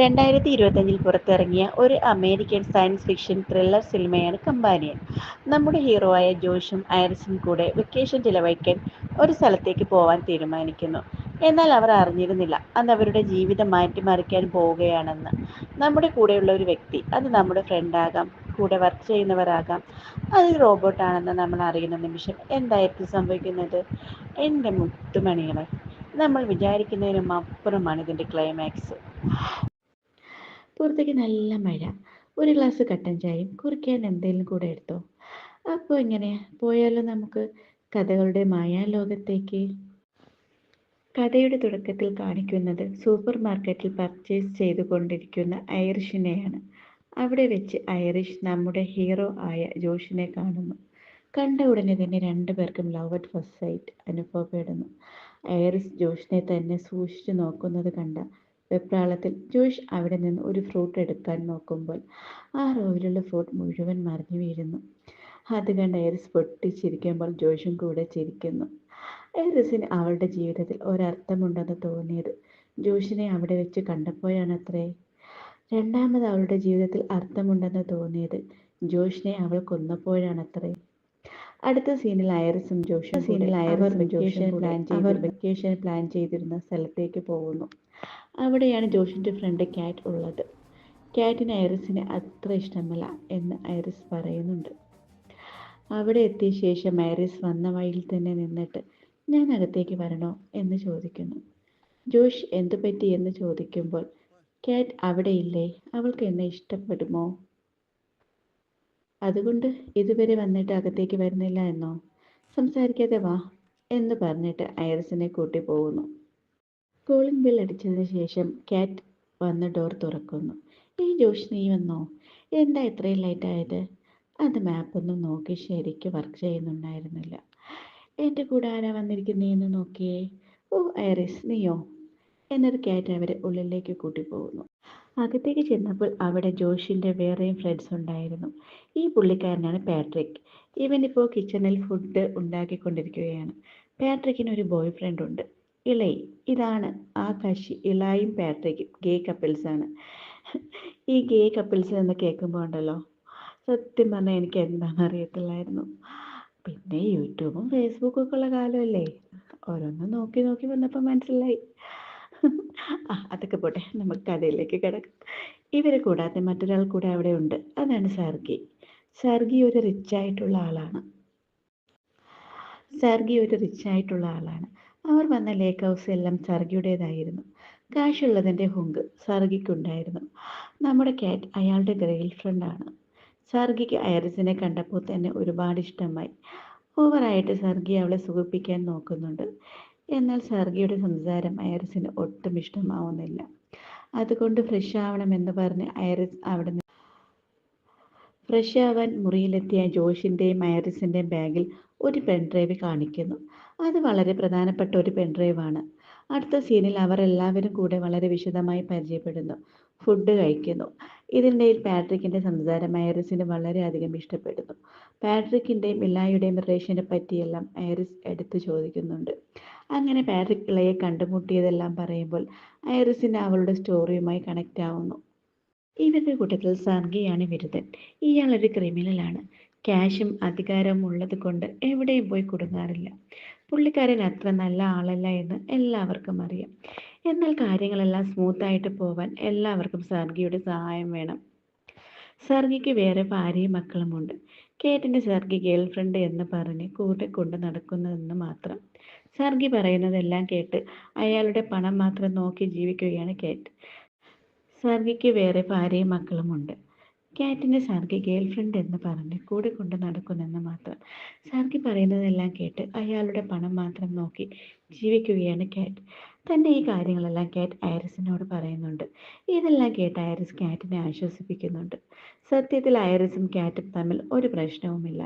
രണ്ടായിരത്തി ഇരുപത്തഞ്ചിൽ പുറത്തിറങ്ങിയ ഒരു അമേരിക്കൻ സയൻസ് ഫിക്ഷൻ ത്രില്ലർ സിനിമയാണ് കമ്പാനിയൻ. നമ്മുടെ ഹീറോ ആയ ജോഷും ഐറിസും കൂടെ വെക്കേഷൻ ചിലവഴിക്കാൻ ഒരു സ്ഥലത്തേക്ക് പോവാൻ തീരുമാനിക്കുന്നു. എന്നാൽ അവർ അറിഞ്ഞിരുന്നില്ല. അന്ന് അവരുടെ ജീവിതം മാറ്റിമറിക്കാൻ പോവുകയാണെന്ന്. നമ്മുടെ കൂടെയുള്ള ഒരു വ്യക്തി അത് നമ്മുടെ ഫ്രണ്ടാകാം കൂടെ വർക്ക് ചെയ്യുന്നവരാകാം. അത് റോബോട്ടാണെന്ന് നമ്മൾ അറിയുന്ന നിമിഷം എന്തായിരിക്കും സംഭവിക്കുന്നത്? എന്റെ മുത്തുമണികളെ. നമ്മൾ വിചാരിക്കുന്നതിനും അപ്പുറമാണ് ഇതിന്റെ ക്ലൈമാക്സ് പുറത്തേക്ക് നല്ല മഴ. ഒരു ഗ്ലാസ് കട്ടൻ ചായയും കുറിക്കാൻ എന്തെങ്കിലും കൂടെ എടുത്തോ? അപ്പോൾ ഇങ്ങനെ പോയാലോ നമുക്ക്? കഥകളുടെ മായാലോകത്തേക്ക്. കഥയുടെ തുടക്കത്തിൽ കാണിക്കുന്നത് സൂപ്പർ മാർക്കറ്റിൽ പർച്ചേസ് ചെയ്തുകൊണ്ടിരിക്കുന്ന ഐറിഷിനെയാണ്. അവിടെ വെച്ച് ഐറിഷ് നമ്മുടെ ഹീറോ ആയ ജോഷിനെ കാണുന്നു. കണ്ട ഉടനെ തന്നെ രണ്ടുപേർക്കും ലവ് അറ്റ് ഫസ്റ്റ് സൈറ്റ് അനുഭവപ്പെടുന്നു. ഐറിഷ് ജോഷിനെ തന്നെ സൂക്ഷിച്ചു നോക്കുന്നത് കണ്ട വെപ്രാളത്തിൽ ജോഷ് അവിടെ നിന്ന് ഒരു ഫ്രൂട്ട് എടുക്കാൻ നോക്കുമ്പോൾ ആ റോയിലുള്ള ഫ്രൂട്ട് മുഴുവൻ മറിഞ്ഞു വീഴുന്നു. അത് കണ്ട് ഐറിസ് പൊട്ടിച്ചിരിക്കുമ്പോൾ ജോഷും കൂടെ ചിരിക്കുന്നു. ഐറിസിന് അവളുടെ ജീവിതത്തിൽ ഒരർത്ഥമുണ്ടെന്ന് തോന്നിയത് ജോഷിനെ അവിടെ വെച്ച് കണ്ടപ്പോഴാണ് അത്രേ രണ്ടാമത് അവളുടെ ജീവിതത്തിൽ അർത്ഥമുണ്ടെന്ന് തോന്നിയത് ജോഷിനെ അവൾ കൊന്നപ്പോഴാണ് അത്രേ അടുത്ത സീനിൽ ഐറിസും ജോഷും സീനിൽ ഐറിസ് വെക്കേഷൻ പ്ലാൻ അവർ വെക്കേഷൻ പ്ലാൻ ചെയ്തിരുന്ന സ്ഥലത്തേക്ക് പോകുന്നു. അവിടെയാണ് ജോഷിന്റെ ഫ്രണ്ട് ക്യാറ്റ് ഉള്ളത്. ക്യാറ്റിന് ഐറിസിനെ അത്ര ഇഷ്ടമല്ല എന്ന് ഐറിസ് പറയുന്നുണ്ട്. അവിടെ എത്തിയ ശേഷം ഐറിസ് വന്ന വഴിയിൽ തന്നെ നിന്നിട്ട് ഞാൻ അകത്തേക്ക് വരണോ? എന്ന് ചോദിക്കുന്നു. ജോഷ് എന്തു പറ്റി? എന്ന് ചോദിക്കുമ്പോൾ ക്യാറ്റ് അവിടെയില്ലേ അവൾക്ക് എന്നെ ഇഷ്ടപ്പെടുമോ? അതുകൊണ്ട് ഇതുവരെ വന്നിട്ട് അകത്തേക്ക് വരുന്നില്ല എന്നോ? സംസാരിക്കാതെ വാ എന്ന് പറഞ്ഞിട്ട് ഐറിസിനെ കൂട്ടി പോകുന്നു. കോളിംഗ് ബെൽ അടിച്ചതിന് ശേഷം കാറ്റ് വന്ന് ഡോർ തുറക്കുന്നു. ഈ ജോഷ് നീ വന്നോ? എന്താ ഇത്രയും ലൈറ്റ് ആയത്? അത് മാപ്പൊന്നും നോക്കി ശരിക്ക് വർക്ക് ചെയ്യുന്നുണ്ടായിരുന്നില്ല. എന്റെ കൂടെ ആരാ വന്നിരിക്കുന്നതെന്ന് നോക്കിയേ? ഓ ഐറിസ് നീയോ? എന്നൊരു കാറ്റ് അവരെ ഉള്ളിലേക്ക് കൂട്ടിപ്പോകുന്നു. അകത്തേക്ക് ചെന്നപ്പോൾ അവിടെ ജോഷിന്റെ വേറെയും ഫ്രണ്ട്സ് ഉണ്ടായിരുന്നു. ഈ പുള്ളിക്കാരനാണ് പാട്രിക് ഇവൻ ഇപ്പോൾ കിച്ചണിൽ ഫുഡ് ഉണ്ടാക്കിക്കൊണ്ടിരിക്കുകയാണ്. പാട്രിക്കിന് ഒരു ബോയ് ഫ്രണ്ട് ഉണ്ട്. ഇളൈ. ഇതാണ് ആ കശി ഇളായും പാട്രിക്കും ഗേ കപ്പിൾസാണ് ഈ ഗേ കപ്പിൾസ് എന്ന് കേൾക്കുമ്പോൾ ഉണ്ടല്ലോ സത്യം പറഞ്ഞാൽ എനിക്ക് എന്താണെന്ന് അറിയത്തില്ലായിരുന്നു. പിന്നെ യൂട്യൂബും ഫേസ്ബുക്കും ഒക്കെ ഉള്ള കാലമല്ലേ ഓരോന്ന് നോക്കി നോക്കി വന്നപ്പോൾ മനസ്സിലായി. ആ അതൊക്കെ പോട്ടെ നമുക്ക് കഥയിലേക്ക് കിടക്കാം. ഇവരെ കൂടാതെ മറ്റൊരാൾ കൂടെ അവിടെ ഉണ്ട് അതാണ് സർഗി. സർഗി ഒരു റിച്ച് ആയിട്ടുള്ള ആളാണ്. സർഗി ഒരു റിച്ച് ആയിട്ടുള്ള ആളാണ്. അവർ വന്ന ലേക്ക് ഹൗസ് എല്ലാം സർഗിയുടേതായിരുന്നു. കാശുള്ളതിന്റെ ഹുങ്ക് സർഗിക്കുണ്ടായിരുന്നു. നമ്മുടെ കാറ്റ് അയാളുടെ ഗേൾ ഫ്രണ്ടാണ് സർഗിക്ക് ഐറിസിനെ കണ്ടപ്പോൾ തന്നെ ഒരുപാട് ഇഷ്ടമായി. ഓവറായിട്ട് സർഗി അവളെ സുഖിപ്പിക്കാൻ നോക്കുന്നുണ്ട്. എന്നാൽ സർഗിയുടെ സംസാരം ഐറിസിന് ഒട്ടും ഇഷ്ടമാവുന്നില്ല. അതുകൊണ്ട് ഫ്രഷ് ആവണമെന്ന് പറഞ്ഞ് ഐറിസ് അവിടെ ഫ്രഷ് ആവാൻ മുറിയിലെത്തിയ ജോഷിന്റെയും ഐറിസിന്റെയും ബാഗിൽ ഒരു പെൺഡ്രൈവ് കാണിക്കുന്നു. അത് വളരെ പ്രധാനപ്പെട്ട ഒരു പെൺഡ്രൈവാണ് അടുത്ത സീനിൽ അവർ എല്ലാവരും കൂടെ വളരെ വിശദമായി പരിചയപ്പെടുന്നു. ഫുഡ് കഴിക്കുന്നു. ഇതിനിടയിൽ പാട്രിക്കിന്റെ സംസാരം ഐറിസിന് വളരെയധികം ഇഷ്ടപ്പെടുന്നു. പാട്രിക്കിന്റെയും ഇല്ലായുടെയും റിലേഷനെ പറ്റിയെല്ലാം ഐറിസ് എടുത്തു ചോദിക്കുന്നുണ്ട്. അങ്ങനെ പാട്രിക് ഇളയെ കണ്ടുമുട്ടിയതെല്ലാം പറയുമ്പോൾ ഐറിസിന് അവളുടെ സ്റ്റോറിയുമായി കണക്റ്റ് ആവുന്നു. ഇവരുടെ കൂട്ടത്തിൽ സർഗിയാണ് വിരുദ്ധൻ. ഇയാളൊരു ക്രിമിനലാണ്. ക്യാഷും അധികാരവും ഉള്ളത് കൊണ്ട് എവിടെയും പോയി കുടുങ്ങാറില്ല. പുള്ളിക്കാരൻ അത്ര നല്ല ആളല്ല എന്ന് എല്ലാവർക്കും അറിയാം. എന്നാൽ കാര്യങ്ങളെല്ലാം സ്മൂത്തായിട്ട് പോവാൻ എല്ലാവർക്കും സർഗിയുടെ സഹായം വേണം. സർഗിക്ക് വേറെ ഭാര്യയും മക്കളുമുണ്ട് കേറ്റിന്റെ സർഗി ഗേൾ ഫ്രണ്ട് എന്ന് പറഞ്ഞ് കൂടെ കൊണ്ട് നടക്കുന്നതെന്ന് മാത്രം. സർഗി പറയുന്നതെല്ലാം കേട്ട് അയാളുടെ പണം മാത്രം നോക്കി ജീവിക്കുകയാണ് കേറ്റ്. സർഗിക്ക് വേറെ ഭാര്യയും മക്കളുമുണ്ട് ക്യാറ്റിന്റെ സർഗി ഗേൾ ഫ്രണ്ട് എന്ന് പറഞ്ഞ് കൂടെ കൊണ്ട് നടക്കുന്നെന്ന് മാത്രം സർഗി പറയുന്നതെല്ലാം കേട്ട് അയാളുടെ പണം മാത്രം നോക്കി ജീവിക്കുകയാണ് കാറ്റ് തന്റെ ഈ കാര്യങ്ങളെല്ലാം കാറ്റ് ഐറിസിനോട് പറയുന്നുണ്ട്. ഇതെല്ലാം കേട്ട് ഐറിസ് കാറ്റിനെ ആശ്വസിപ്പിക്കുന്നുണ്ട്. സത്യത്തിൽ ഐറിസും കാറ്റും തമ്മിൽ ഒരു പ്രശ്നവുമില്ല.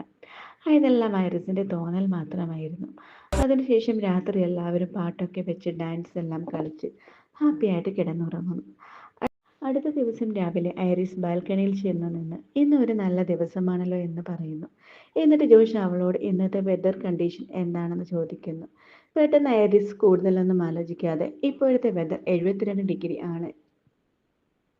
ഇതെല്ലാം ഐറിസിന്റെ തോന്നൽ മാത്രമായിരുന്നു. അതിനുശേഷം രാത്രി എല്ലാവരും പാട്ടൊക്കെ വെച്ച് ഡാൻസ് എല്ലാം കളിച്ച് ഹാപ്പിയായിട്ട് കിടന്നുറങ്ങുന്നു. അടുത്ത ദിവസം രാവിലെ ഐറിസ് ബാൽക്കണിയിൽ ചെന്ന് നിന്ന് ഇന്ന് ഒരു നല്ല ദിവസമാണല്ലോ എന്ന് പറയുന്നു. എന്നിട്ട് ജോഷ് അവളോട് ഇന്നത്തെ വെതർ കണ്ടീഷൻ എന്താണെന്ന് ചോദിക്കുന്നു. പെട്ടെന്ന് ഐറിസ് കൂടുതലൊന്നും ആലോചിക്കാതെ ഇപ്പോഴത്തെ വെതർ എഴുപത്തിരണ്ട് ഡിഗ്രി ആണ്.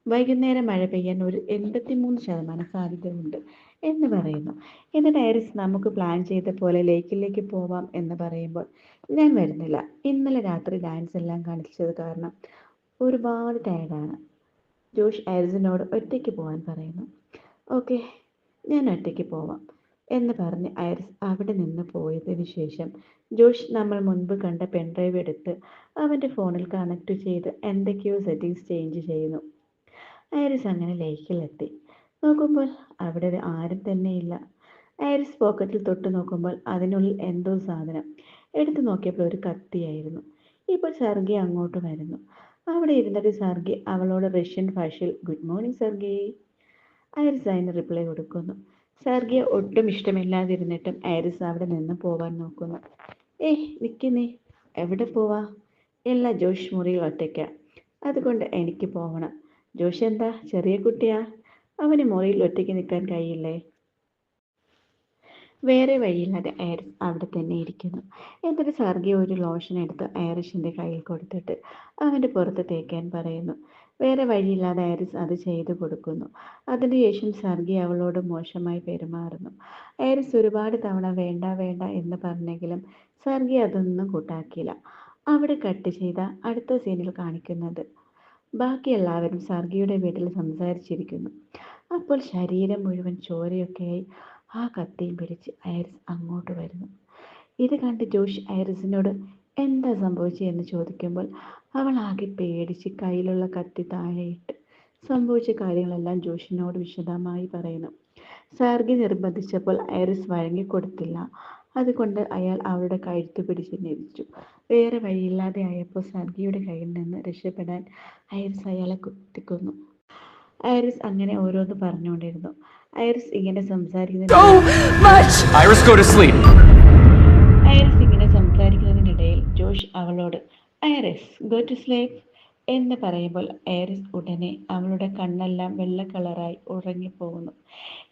വൈകുന്നേരം മഴ പെയ്യാൻ ഒരു എൺപത്തിമൂന്ന് ശതമാനം സാധ്യതയുണ്ട് എന്ന് പറയുന്നു. എന്നിട്ട് ഐറിസ് നമുക്ക് പ്ലാൻ ചെയ്ത പോലെ ലേക്കിലേക്ക് പോവാം എന്ന് പറയുമ്പോൾ ഞാൻ വരുന്നില്ല. ഇന്നലെ രാത്രി ഡാൻസ് എല്ലാം കാണിച്ചത് കാരണം ഒരുപാട് ടയർഡാണ് ജോഷ് ഐറിസിനോട് ഒറ്റയ്ക്ക് പോകാൻ പറയുന്നു. ഓക്കെ ഞാൻ ഒറ്റയ്ക്ക് പോവാം എന്ന് പറഞ്ഞ് ഐറിസ് അവിടെ നിന്ന് പോയതിന് ശേഷം ജോഷ് നമ്മൾ മുൻപ് കണ്ട പെൻഡ്രൈവ് എടുത്ത് അവന്റെ ഫോണിൽ കണക്ട് ചെയ്ത് എന്തൊക്കെയോ സെറ്റിങ്സ് ചേഞ്ച് ചെയ്യുന്നു. ഐറിസ് അങ്ങനെ ലേക്കിലെത്തി നോക്കുമ്പോൾ അവിടെ ആരും തന്നെയില്ല ഐറിസ് പോക്കറ്റിൽ തൊട്ട് നോക്കുമ്പോൾ അതിനുള്ളിൽ എന്തോ സാധനം എടുത്തു നോക്കിയപ്പോൾ ഒരു കത്തിയായിരുന്നു. ഇപ്പോൾ സർഗി അങ്ങോട്ട് വരുന്നു. അവിടെ ഇരുന്നിട്ട് സർഗി അവളോട് റഷ്യൻ ഭാഷയിൽ ഗുഡ് മോർണിംഗ് സർഗി. ഐറിസ് അതിന് റിപ്ലൈ കൊടുക്കുന്നു. സർഗിയെ ഒട്ടും ഇഷ്ടമില്ലാതിരുന്നിട്ടും ഐറിസ് അവിടെ നിന്ന് പോവാൻ നോക്കുന്നു. ഏയ് നിൽക്കുന്നേ എവിടെ പോവാ? എല്ലാ ജോഷ് മുറിയിൽ ഒറ്റയ്ക്ക. അതുകൊണ്ട് എനിക്ക് പോകണം ജോഷ് എന്താ? ചെറിയ കുട്ടിയാ? അവന് മുറിയിൽ ഒറ്റയ്ക്ക് നിൽക്കാൻ കഴിയില്ലേ? വേറെ വഴിയില്ലാതെ ഐറിസ് അവിടെ തന്നെ ഇരിക്കുന്നു. എന്നിട്ട് സർഗി ഒരു ലോഷൻ എടുത്ത് ഐറിഷിന്റെ കയ്യിൽ കൊടുത്തിട്ട് അവന്റെ പുറത്ത് തേക്കാൻ പറയുന്നു. വേറെ വഴിയില്ലാതെ ഐറിസ് അത് ചെയ്തു കൊടുക്കുന്നു. അതിനുശേഷം സർഗി അവളോട് മോശമായി പെരുമാറുന്നു. ഐറിസ് ഒരുപാട് തവണ വേണ്ട വേണ്ട എന്ന് പറഞ്ഞെങ്കിലും സർഗി അതൊന്നും കൂട്ടാക്കിയില്ല. അവിടെ കട്ട് ചെയ്ത അടുത്ത സീനിൽ കാണിക്കുന്നത് ബാക്കി എല്ലാവരും സർഗിയുടെ വീട്ടിൽ സംസാരിച്ചിരിക്കുന്നു. അപ്പോൾ ശരീരം മുഴുവൻ ചോരയൊക്കെയായി ആ കത്തിയും പിടിച്ച് ഐറിസ് അങ്ങോട്ട് വരുന്നു. ഇത് കണ്ട് ജോഷ് ഐറിസിനോട് എന്താ സംഭവിച്ചതെന്ന് ചോദിക്കുമ്പോൾ അവൾ ആകെ പേടിച്ച് കയ്യിലുള്ള കത്തി താഴെയിട്ട് സംഭവിച്ച കാര്യങ്ങളെല്ലാം ജോഷിനോട് വിശദമായി പറയുന്നു. സാർഗി നിർബന്ധിച്ചപ്പോൾ ഐറിസ് വഴങ്ങിക്കൊടുത്തില്ല. അതുകൊണ്ട് അയാൾ അവളുടെ കഴുത്ത് പിടിച്ച് ഞെരിച്ചു. വേറെ വഴിയില്ലാതെ ആയപ്പോൾ സർഗിയുടെ കയ്യിൽ നിന്ന് രക്ഷപ്പെടാൻ ഐറിസ് അയാളെ കുത്തിക്കൊന്നു. ഐറിസ് അങ്ങനെ ഓരോന്ന് പറഞ്ഞുകൊണ്ടിരുന്നു. ഐറിസ് ഇങ്ങനെ സംസാരിക്കുന്നതിന് Iris, go to sleep. Iris ഇങ്ങനെ സംസാരിക്കുന്നതിനിടയിൽ ജോഷ് അവളോട് ഐറിസ് ഗോ ടു സ്ലീപ്പ് എന്ന് പറയുമ്പോൾ ഐറിസ് ഉടനെ അവളുടെ കണ്ണെല്ലാം വെള്ള കളറായി ഉറങ്ങിപ്പോകുന്നു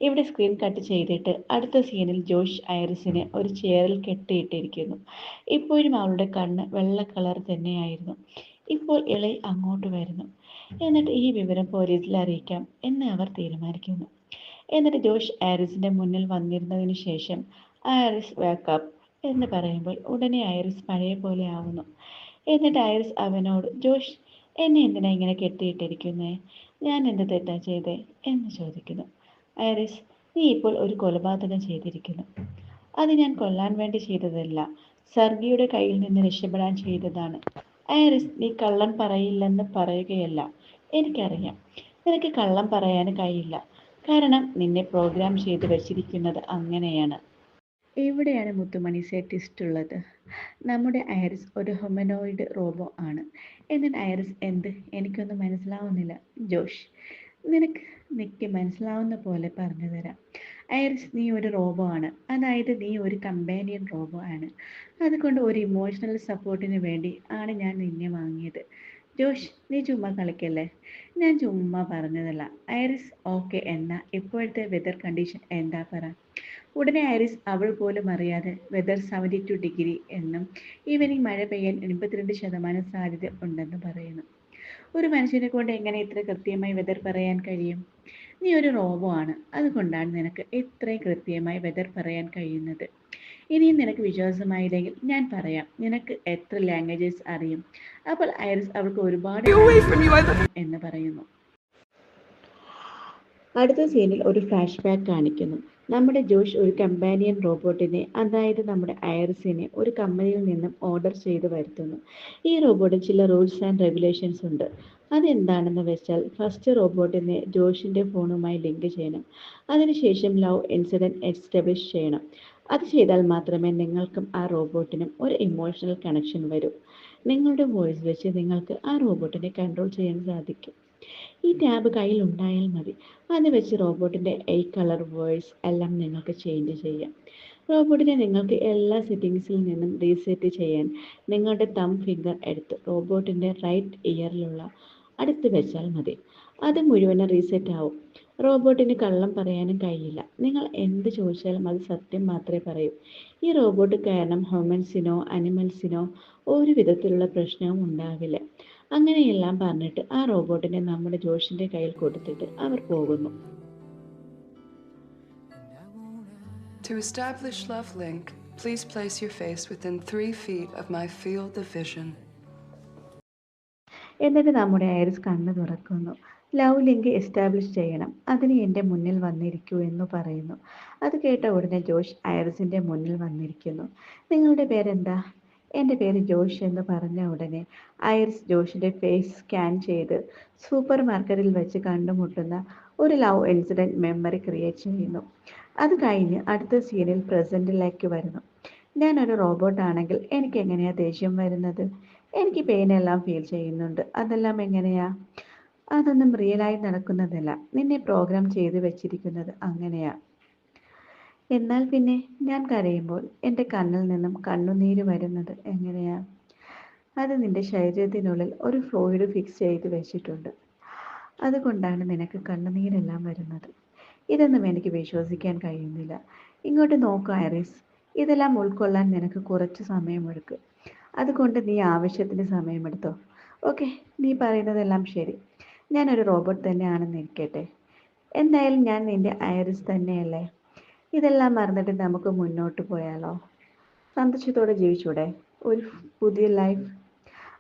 ഇവിടെ സ്ക്രീൻ കട്ട് ചെയ്തിട്ട് അടുത്ത സീനിൽ ജോഷ് ഐറിസിനെ ഒരു ചെയറിൽ കെട്ടിയിട്ടിരിക്കുന്നു. ഇപ്പോഴും അവളുടെ കണ്ണ് വെള്ള കളർ തന്നെയായിരുന്നു. ഇപ്പോൾ ഇളയി അങ്ങോട്ട് വരുന്നു. എന്നിട്ട് ഈ വിവരം പോലീസിൽ അറിയിക്കാം എന്ന് അവർ തീരുമാനിക്കുന്നു. എന്നിട്ട് ജോഷ് ആരിസിന്റെ മുന്നിൽ വന്നിരുന്നതിന് ശേഷം ആരിസ് വേക്കപ്പ് എന്ന് പറയുമ്പോൾ ഉടനെ ഐറിസ് പഴയ പോലെ ആവുന്നു. എന്നിട്ട് ഐറിസ് അവനോട് ജോഷ് എന്നെ എന്തിനാ ഇങ്ങനെ കെട്ടിയിട്ടിരിക്കുന്നേ? ഞാൻ എന്ത് തെറ്റാ ചെയ്തേ? എന്ന് ചോദിക്കുന്നു. ഐറിസ് നീ ഇപ്പോൾ ഒരു കൊലപാതകം ചെയ്തിരിക്കുന്നു. അത് ഞാൻ കൊല്ലാൻ വേണ്ടി ചെയ്തതല്ല സർഗിയുടെ കയ്യിൽ നിന്ന് രക്ഷപ്പെടാൻ ചെയ്തതാണ്. ഐറിസ് നീ കള്ളം പറയില്ലെന്ന് പറയുകയല്ല. എനിക്കറിയാം. നിനക്ക് കള്ളം പറയാൻ കഴിയില്ല. കാരണം നിന്നെ പ്രോഗ്രാം ചെയ്ത് വച്ചിരിക്കുന്നത് അങ്ങനെയാണ്. എവിടെയാണ് മുത്തുമണി സെറ്റിസ്റ്റ് ഉള്ളത്. നമ്മുടെ ഐറിസ് ഒരു ഹൊമനോയിഡ് റോബോ ആണ്. എന്നിട്ട് ഐറിസ് എന്ത്? എനിക്കൊന്നും മനസ്സിലാവുന്നില്ല. ജോഷ് നിനക്ക് നിക്ക് മനസ്സിലാവുന്ന പോലെ പറഞ്ഞു തരാം. ഐറിസ് നീ ഒരു റോബോ ആണ്. അതായത് നീ ഒരു കമ്പാനിയൻ റോബോ ആണ്. അതുകൊണ്ട് ഒരു ഇമോഷണൽ സപ്പോർട്ടിന് വേണ്ടി ആണ് ഞാൻ നിന്നെ വാങ്ങിയത്. ജോഷ് നീ ചുമ്മാ കളിക്കല്ലേ? ഞാൻ ചുമ്മാ പറഞ്ഞതല്ല. ഐറിസ് ഓക്കെ എന്നാ ഇപ്പോഴത്തെ വെതർ കണ്ടീഷൻ എന്താ പറ? ഉടനെ ഐറിസ് അവൾ പോലും അറിയാതെ വെതർ സെവന്റി ടു ഡിഗ്രി എന്നും ഈവനിങ് മഴ പെയ്യാൻ എൺപത്തിരണ്ട് ശതമാനം സാധ്യത ഉണ്ടെന്ന് പറയുന്നു. ഒരു മനുഷ്യനെ കൊണ്ട് എങ്ങനെ ഇത്ര കൃത്യമായി വെതർ പറയാൻ കഴിയും? നീ ഒരു റോബോ ആണ്. അതുകൊണ്ടാണ് നിനക്ക് ഇത്രയും കൃത്യമായി വെതർ പറയാൻ കഴിയുന്നത്. ഇനിയും നിനക്ക് വിശ്വാസമായില്ലെങ്കിൽ ഞാൻ പറയാം നിനക്ക് എത്ര ലാംഗ്വേജസ് അറിയും. അപ്പോൾ ഐറിസ് അവൾക്ക് ഒരുപാട് എന്ന് പറയുന്നു. അടുത്ത സീനിൽ ഒരു ഫ്ലാഷ് ബാക്ക് കാണിക്കുന്നു. നമ്മുടെ ജോഷ് ഒരു കമ്പാനിയൻ റോബോട്ടിനെ അതായത് നമ്മുടെ ഐറിസിനെ ഒരു കമ്പനിയിൽ നിന്നും ഓർഡർ ചെയ്ത് വരുത്തുന്നു. ഈ റോബോട്ടിന് ചില റൂൾസ് ആൻഡ് റെഗുലേഷൻസ് ഉണ്ട്. അതെന്താണെന്ന് വെച്ചാൽ ഫസ്റ്റ് റോബോട്ടിനെ ജോഷിന്റെ ഫോണുമായി ലിങ്ക് ചെയ്യണം. അതിനുശേഷം ലവ് ഇൻസിഡന്റ് എസ്റ്റാബ്ലിഷ് ചെയ്യണം. അത് ചെയ്താൽ മാത്രമേ നിങ്ങൾക്കും ആ റോബോട്ടിനും ഒരു ഇമോഷണൽ കണക്ഷൻ വരൂ. നിങ്ങളുടെ വോയിസ് വെച്ച് നിങ്ങൾക്ക് ആ റോബോട്ടിനെ കൺട്രോൾ ചെയ്യാൻ സാധിക്കും. ഈ ടാബ് കയ്യിൽ ഉണ്ടായാൽ മതി. അത് വെച്ച് റോബോട്ടിന്റെ ഐ കളർ വോയിസ് എല്ലാം നിങ്ങൾക്ക് ചേഞ്ച് ചെയ്യാം. റോബോട്ടിനെ നിങ്ങൾക്ക് എല്ലാ സെറ്റിങ്സിൽ നിന്നും റീസെറ്റ് ചെയ്യാൻ നിങ്ങളുടെ തം ഫിംഗർ എടുത്ത് റോബോട്ടിന്റെ റൈറ്റ് ഇയറിലുള്ള അടുത്ത് വെച്ചാൽ മതി. അത് മുഴുവനും റീസെറ്റ് ആവും. റോബോട്ടിന് കള്ളം പറയാനും കഴിയില്ല. നിങ്ങൾ എന്ത് ചോദിച്ചാലും അത് സത്യം മാത്രമേ പറയൂ. ഈ റോബോട്ട് കാരണം ഹ്യൂമൻസിനോ അനിമൽസിനോ ഒരു വിധത്തിലുള്ള പ്രശ്നവും ഉണ്ടാവില്ല. അങ്ങനെയെല്ലാം പറഞ്ഞിട്ട് ആ റോബോട്ടിനെ നമ്മുടെ ജോഷിന്റെ കയ്യിൽ കൊടുത്തിട്ട് അവർ പോകുന്നു. To establish Love Link, please place your face within three feet of my field of vision. എന്നിട്ട് നമ്മുടെ ഐറിസ് കണ്ണ് തുറക്കുന്നു. ലവ് ലിങ്ക് എസ്റ്റാബ്ലിഷ് ചെയ്യണം. അതിന് എന്റെ മുന്നിൽ വന്നിരിക്കൂ എന്ന് പറയുന്നു. അത് കേട്ട ഉടനെ ജോഷ് ഐറിസിന്റെ മുന്നിൽ വന്നിരിക്കുന്നു. നിങ്ങളുടെ പേരെന്താ? എന്റെ പേര് ജോഷ് എന്ന് പറഞ്ഞ ഉടനെ ഐറിസ് ജോഷിന്റെ ഫേസ് സ്കാൻ ചെയ്ത് സൂപ്പർ മാർക്കറ്റിൽ വെച്ച് കണ്ടുമുട്ടുന്ന ഒരു ലവ് ഇൻസിഡന്റ് മെമ്മറി ക്രിയേറ്റ് ചെയ്യുന്നു. അത് കഴിഞ്ഞ് അടുത്ത സീനിൽ പ്രസന്റിലേക്ക് വരുന്നു. ഞാനൊരു റോബോട്ട് ആണെങ്കിൽ എനിക്ക് എങ്ങനെയാ ദേഷ്യം വരുന്നത്? എനിക്ക് പെയിൻ എല്ലാം ഫീൽ ചെയ്യുന്നുണ്ട്. അതെല്ലാം എങ്ങനെയാ? അതൊന്നും റിയലായി നടക്കുന്നതല്ല. നിന്നെ പ്രോഗ്രാം ചെയ്ത് വെച്ചിരിക്കുന്നത് അങ്ങനെയാ. എന്നാൽ പിന്നെ ഞാൻ കരയുമ്പോൾ എന്റെ കണ്ണിൽ നിന്നും കണ്ണുനീര് വരുന്നത് എങ്ങനെയാ? അത് നിന്റെ ശരീരത്തിനുള്ളിൽ ഒരു ഫ്ലോയിഡ് ഫിക്സ് ചെയ്ത് വെച്ചിട്ടുണ്ട്. അതുകൊണ്ടാണ് നിനക്ക് കണ്ണുനീരെല്ലാം വരുന്നത്. ഇതൊന്നും എനിക്ക് വിശ്വസിക്കാൻ കഴിയുന്നില്ല. ഇങ്ങോട്ട് നോക്കൂ ഐറിസ്. ഇതെല്ലാം ഉൾക്കൊള്ളാൻ നിനക്ക് കുറച്ച് സമയമെടുക്കും. അതുകൊണ്ട് നീ ആവശ്യത്തിന് സമയമെടുത്തോ. ഓക്കെ നീ പറയുന്നതെല്ലാം ശരി. ഞാനൊരു റോബോട്ട് തന്നെയാണെന്ന് ഇരിക്കട്ടെ. എന്തായാലും ഞാൻ നിന്റെ ഐറിസ് തന്നെയല്ലേ? ഇതെല്ലാം മറന്നിട്ട് നമുക്ക് മുന്നോട്ട് പോയാലോ? സന്തോഷത്തോടെ ജീവിച്ചൂടെ? ഒരു പുതിയ ലൈഫ്.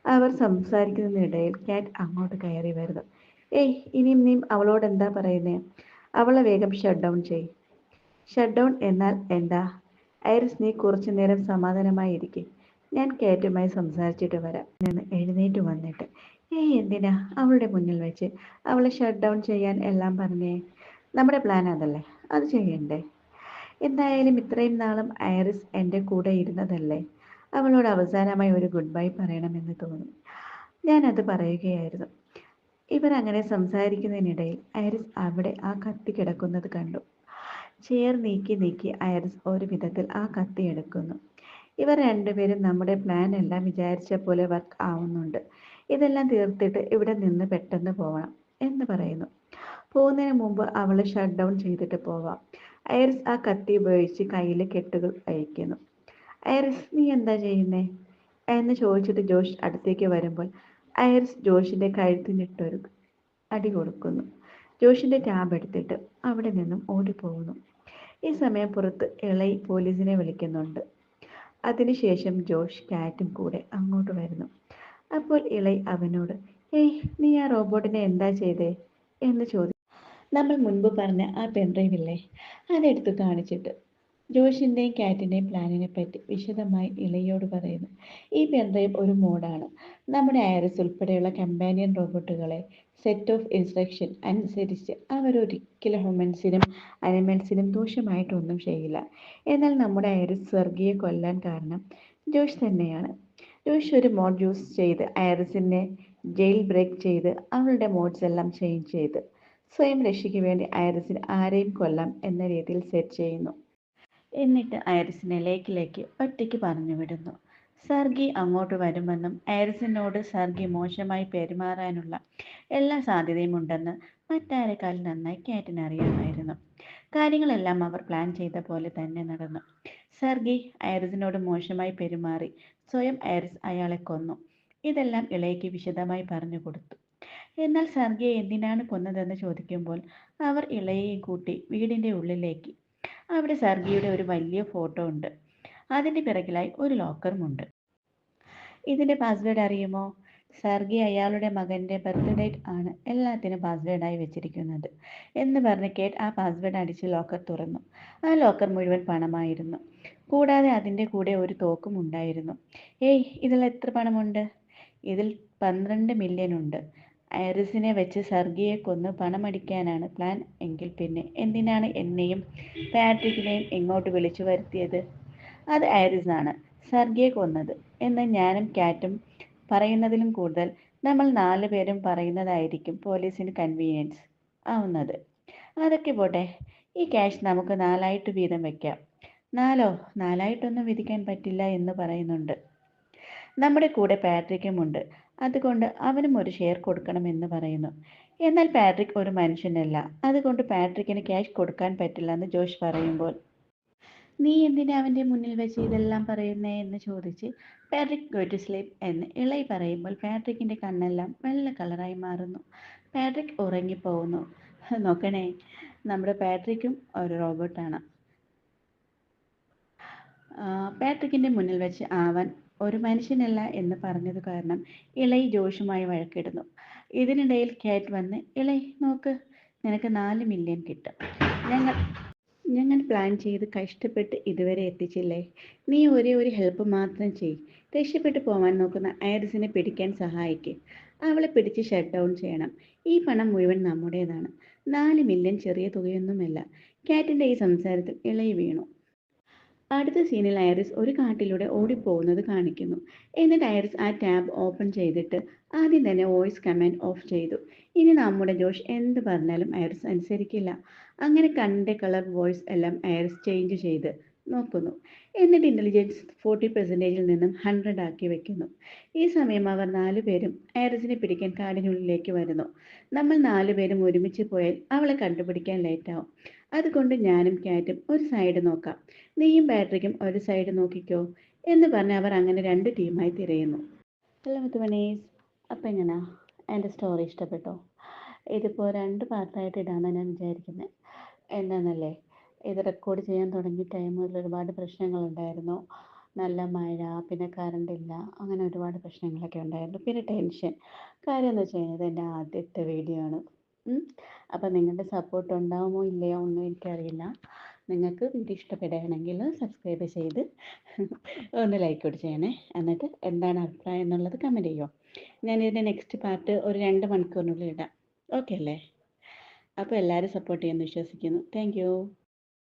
അവർ സംസാരിക്കുന്നതിനിടയിൽ കാറ്റ് അങ്ങോട്ട് കയറി വരുന്നു. ഏയ് ഇനിയും നീ അവളോട് എന്താ പറയുന്നേ? അവളെ വേഗം ഷട്ട് ഡൗൺ ചെയ് ഷട്ട് ഡൗൺ എന്നാൽ എന്താ? ഐറിസ് നീ കുറച്ചു നേരം സമാധാനമായി ഇരിക്കെ ഞാൻ കയറ്റുമായി സംസാരിച്ചിട്ട് വരാം. ഞാൻ എഴുന്നേറ്റ് വന്നിട്ട് ഏയ് എന്തിനാ? അവളുടെ മുന്നിൽ വെച്ച്. അവളെ ഷട്ട് ഡൗൺ ചെയ്യാൻ എല്ലാം പറഞ്ഞേ. നമ്മുടെ പ്ലാൻ അതല്ലേ? അത് ചെയ്യണ്ടേ? എന്തായാലും ഇത്രയും നാളും ഐറിസ് എന്റെ കൂടെ ഇരുന്നതല്ലേ? അവളോട് അവസാനമായി ഒരു ഗുഡ് ബൈ പറയണമെന്ന് തോന്നി. ഞാനത് പറയുകയായിരുന്നു. ഇവർ അങ്ങനെ സംസാരിക്കുന്നതിനിടയിൽ ഐറിസ് അവിടെ ആ കത്തി കിടക്കുന്നത് കണ്ടു. ചെയർ നീക്കി നീക്കി ഐറിസ് ഒരു വിധത്തിൽ ആ കത്തി എടുക്കുന്നു. ഇവർ രണ്ടുപേരും നമ്മുടെ പ്ലാൻ എല്ലാം വിചാരിച്ച പോലെ വർക്ക് ആവുന്നുണ്ട്. ഇതെല്ലാം തീർത്തിട്ട് ഇവിടെ നിന്ന് പെട്ടെന്ന് പോകണം എന്ന് പറയുന്നു. പോകുന്നതിന് മുമ്പ് അവൾ ഷട്ട് ഡൗൺ ചെയ്തിട്ട് പോവാം ഐറിസ് ആ കത്തി ഉപയോഗിച്ച് കയ്യിലെ കെട്ടുകൾ അയക്കുന്നു ഐറിസ് നീ എന്താ ചെയ്യുന്നേ? എന്ന് ചോദിച്ചിട്ട് ജോഷ് അടുത്തേക്ക് വരുമ്പോൾ ഐറിസ് ജോഷിന്റെ കഴുത്തിനിട്ടൊരു അടി കൊടുക്കുന്നു. ജോഷിന്റെ ടാബ് എടുത്തിട്ട് അവിടെ നിന്നും ഓടിപ്പോകുന്നു. ഈ സമയം പുറത്ത് ഇളയി പോലീസിനെ വിളിക്കുന്നുണ്ട്. അതിനുശേഷം ജോഷ് കാറ്റും കൂടെ അങ്ങോട്ട് വരുന്നു. അപ്പോൾ ഇളയി അവനോട് ഏയ് നീ ആ റോബോട്ടിനെ എന്താ ചെയ്തേ? എന്ന് ചോദിച്ചു നമ്മൾ മുൻപ് പറഞ്ഞ ആ പെൻഡ്രൈവ് ഇല്ലേ അതെടുത്ത് കാണിച്ചിട്ട്. ജോഷിന്റെയും കാറ്റിന്റെയും പ്ലാനിനെ പറ്റി വിശദമായി ഇളയോട് പറയുന്നു. ഈ പെൻഡ്രൈവ് ഒരു മോഡാണ്. നമ്മുടെ ഐറിസ് ഉൾപ്പെടെയുള്ള കമ്പാനിയൻ റോബോട്ടുകളെ സെറ്റ് ഓഫ് ഇൻസ്ട്രക്ഷൻ അനുസരിച്ച് അവരൊരിക്കലും ഹ്യൂമൻസിനും അനിമൽസിനും ദോഷമായിട്ടൊന്നും ചെയ്യില്ല. എന്നാൽ നമ്മുടെ ഐറിസ് സ്വർഗീയ കൊല്ലാൻ കാരണം ജോഷ് തന്നെയാണ്. ജോഷ് ഒരു മോഡ് യൂസ് ചെയ്ത് ഐറിസിനെ ജയിൽ ബ്രേക്ക് ചെയ്ത് അവളുടെ മോഡ്സ് എല്ലാം ചേഞ്ച് ചെയ്ത് സ്വയം രക്ഷയ്ക്ക് വേണ്ടി ഐറിസിന് ആരെയും കൊല്ലാം എന്ന രീതിയിൽ സെറ്റ് ചെയ്യുന്നു. എന്നിട്ട് ഐറിസിനെ ലേക്കിലേക്ക് ഒറ്റയ്ക്ക് പറഞ്ഞു വിടുന്നു. സർഗി അങ്ങോട്ട് വരുമെന്നും ഐറിസിനോട് സർഗി മോശമായി പെരുമാറാനുള്ള എല്ലാ സാധ്യതയും ഉണ്ടെന്ന് മറ്റാരെക്കാൾ നന്നായി കാറ്റിനറിയാമായിരുന്നു കാര്യങ്ങളെല്ലാം അവർ പ്ലാൻ ചെയ്ത പോലെ തന്നെ നടന്നു. സർഗി ഐറിസിനോട് മോശമായി പെരുമാറി. സ്വയം ഐറിസ് അയാളെ കൊന്നു. ഇതെല്ലാം ഇളയ്ക്ക് വിശദമായി പറഞ്ഞു കൊടുത്തു. എന്നാൽ സർഗിയെ എന്തിനാണ് കൊന്നതെന്ന് ചോദിക്കുമ്പോൾ അവർ ഇളയെയും കൂട്ടി വീടിന്റെ ഉള്ളിലേക്ക്. അവിടെ സർഗിയുടെ ഒരു വലിയ ഫോട്ടോ ഉണ്ട്. അതിന്റെ പിറകിലായി ഒരു ലോക്കറുമുണ്ട് ഇതിന്റെ പാസ്വേഡ് അറിയുമോ? സർഗി അയാളുടെ മകന്റെ ബർത്ത്ഡേ ആണ് എല്ലാത്തിനും പാസ്വേഡായി വെച്ചിരിക്കുന്നത് എന്ന് പറഞ്ഞ് കേട്ട് ആ പാസ്വേഡ് അടിച്ച് ലോക്കർ തുറന്നു. ആ ലോക്കർ മുഴുവൻ പണമായിരുന്നു. കൂടാതെ അതിന്റെ കൂടെ ഒരു തോക്കും ഉണ്ടായിരുന്നു. ഏയ് ഇതിൽ എത്ര പണമുണ്ട്? ഇതിൽ പന്ത്രണ്ട് മില്യൺ ഉണ്ട്. ഐറിസിനെ വെച്ച് സർഗിയെ കൊന്ന് പണമടിക്കാനാണ് പ്ലാൻ എങ്കിൽ പിന്നെ എന്തിനാണ് എന്നെയും പാട്രിക്കിനെയും ഇങ്ങോട്ട് വിളിച്ചു വരുത്തിയത്? അത് ഐറിസ് ആണ് സർഗിയെ കൊന്നത്. എന്ന് ഞാനും കാറ്റും പറയുന്നതിലും കൂടുതൽ നമ്മൾ നാല് പേരും പറയുന്നതായിരിക്കും പോലീസിന് കൺവീനിയൻസ് ആവുന്നത്. അതൊക്കെ പോട്ടെ ഈ ക്യാഷ് നമുക്ക് നാലായിട്ട് വീതം വെക്കാം. നാലോ? നാലായിട്ടൊന്നും വിധിക്കാൻ പറ്റില്ല എന്ന് പറയുന്നുണ്ട്. നമ്മുടെ കൂടെ പാട്രിക്കും ഉണ്ട്. അതുകൊണ്ട് അവനും ഒരു ഷെയർ കൊടുക്കണമെന്ന് പറയുന്നു. എന്നാൽ പാട്രിക് ഒരു മനുഷ്യനല്ല. അതുകൊണ്ട് പാട്രിക്കിന് ക്യാഷ് കൊടുക്കാൻ പറ്റില്ല എന്ന് ജോഷ് പറയുമ്പോൾ. നീ എന്തിനാ അവന്റെ മുന്നിൽ വെച്ച് ഇതെല്ലാം പറയുന്നേ എന്ന് ചോദിച്ച് പാട്രിക് ഗോ ടു സ്ലീപ്പ് എന്ന് ഇളയി പറയുമ്പോൾ പാട്രിക്കിന്റെ കണ്ണെല്ലാം വെള്ള കളറായി മാറുന്നു. പാട്രിക് ഉറങ്ങിപ്പോകുന്നു. നോക്കണേ നമ്മുടെ പാട്രിക്കും ഒരു റോബോട്ടാണ്. പാട്രിക്കിന്റെ മുന്നിൽ വെച്ച് ആവാൻ ഒരു മനുഷ്യനല്ല എന്ന് പറഞ്ഞത് കാരണം ഇളയി ജോഷുമായി വഴക്കിടുന്നു. ഇതിനിടയിൽ കാറ്റ് വന്ന് ഇളയി നോക്ക് നിനക്ക് നാല് മില്യൺ കിട്ടും. ഞങ്ങൾ ഞങ്ങൾ പ്ലാൻ ചെയ്ത് കഷ്ടപ്പെട്ട് ഇതുവരെ എത്തിച്ചില്ലേ? നീ ഒരേ ഒരു ഹെൽപ്പ് മാത്രം ചെയ് രക്ഷപ്പെട്ടു പോവാൻ നോക്കുന്ന ഐറിസിനെ പിടിക്കാൻ സഹായിക്ക്. അവളെ പിടിച്ച് ഷട്ട് ഡൗൺ ചെയ്യണം. ഈ പണം മുഴുവൻ നമ്മുടേതാണ്. നാല് മില്യൺ ചെറിയ തുകയൊന്നുമല്ല. കാറ്റിന്റെ ഈ സംസാരത്തിൽ ഇളയി വീണു. അടുത്ത സീനിൽ ഐറിസ് ഒരു കാട്ടിലൂടെ ഓടിപ്പോകുന്നത് കാണിക്കുന്നു. എന്നിട്ട് ഐറിസ് ആ ടാബ് ഓപ്പൺ ചെയ്തിട്ട് ആദ്യം തന്നെ വോയിസ് കമാൻഡ് ഓഫ് ചെയ്തു. ഇനി നമ്മുടെ ജോഷ് എന്ത് പറഞ്ഞാലും ഐറിസ് അനുസരിക്കില്ല. അങ്ങനെ കണ്ട കളർ വോയിസ് എല്ലാം ഐറിസ് ചേഞ്ച് ചെയ്ത് നോക്കുന്നു. എന്നിട്ട് ഇന്റലിജൻസ് ഫോർട്ടി പെർസെന്റേജിൽ നിന്നും ഹൺഡ്രഡ് ആക്കി വെക്കുന്നു. ഈ സമയം അവർ നാലുപേരും ഐറിസിനെ പിടിക്കാൻ കാടിനുള്ളിലേക്ക് വരുന്നു. നമ്മൾ നാലുപേരും ഒരുമിച്ച് പോയാൽ അവളെ കണ്ടുപിടിക്കാൻ ലേറ്റാവും അതുകൊണ്ട് ഞാനും ക്യാറ്റും ഒരു സൈഡ് നോക്കാം. നീയും ബാറ്ററിക്കും ഒരു സൈഡ് നോക്കിക്കോ എന്ന് പറഞ്ഞ് അവർ അങ്ങനെ രണ്ട് ടീമായി തിരയുന്നു. ഹലോ മുത്തുമണീസ് അപ്പം എങ്ങനെയാ എന്റെ സ്റ്റോറി ഇഷ്ടപ്പെട്ടോ? ഇതിപ്പോൾ രണ്ട് പാർട്ടായിട്ട് ഇടാമെന്നാണ് ഞാൻ വിചാരിക്കുന്നത് എന്താണെന്നല്ലേ ഇത് റെക്കോർഡ് ചെയ്യാൻ തുടങ്ങിയ ടൈം മുതൽ ഒരുപാട് പ്രശ്നങ്ങളുണ്ടായിരുന്നു. നല്ല മഴ പിന്നെ കറണ്ട് ഇല്ല അങ്ങനെ ഒരുപാട് പ്രശ്നങ്ങളൊക്കെ ഉണ്ടായിരുന്നു. പിന്നെ ടെൻഷൻ കാര്യം എന്ന് വെച്ച് കഴിഞ്ഞാൽ എന്റെ ആദ്യത്തെ വീഡിയോ ആണ്. അപ്പം നിങ്ങളുടെ സപ്പോർട്ട് ഉണ്ടാവുമോ ഇല്ലയോ ഒന്നും എനിക്കറിയില്ല. നിങ്ങൾക്ക് വീഡിയോ ഇഷ്ടപ്പെടുകയാണെങ്കിൽ സബ്സ്ക്രൈബ് ചെയ്ത് ഒന്ന് ലൈക്ക് കൂടി ചെയ്യണേ. എന്നിട്ട് എന്താണ് അഭിപ്രായം എന്നുള്ളത് കമന്റ് ചെയ്യുമോ ഞാനിതിന്റെ നെക്സ്റ്റ് പാർട്ട് ഒരു രണ്ട് മണിക്കൂറിനുള്ളിൽ ഇടാം. ഓക്കെ അല്ലേ? അപ്പോൾ എല്ലാവരും സപ്പോർട്ട് ചെയ്യുമെന്ന് വിശ്വസിക്കുന്നു. താങ്ക്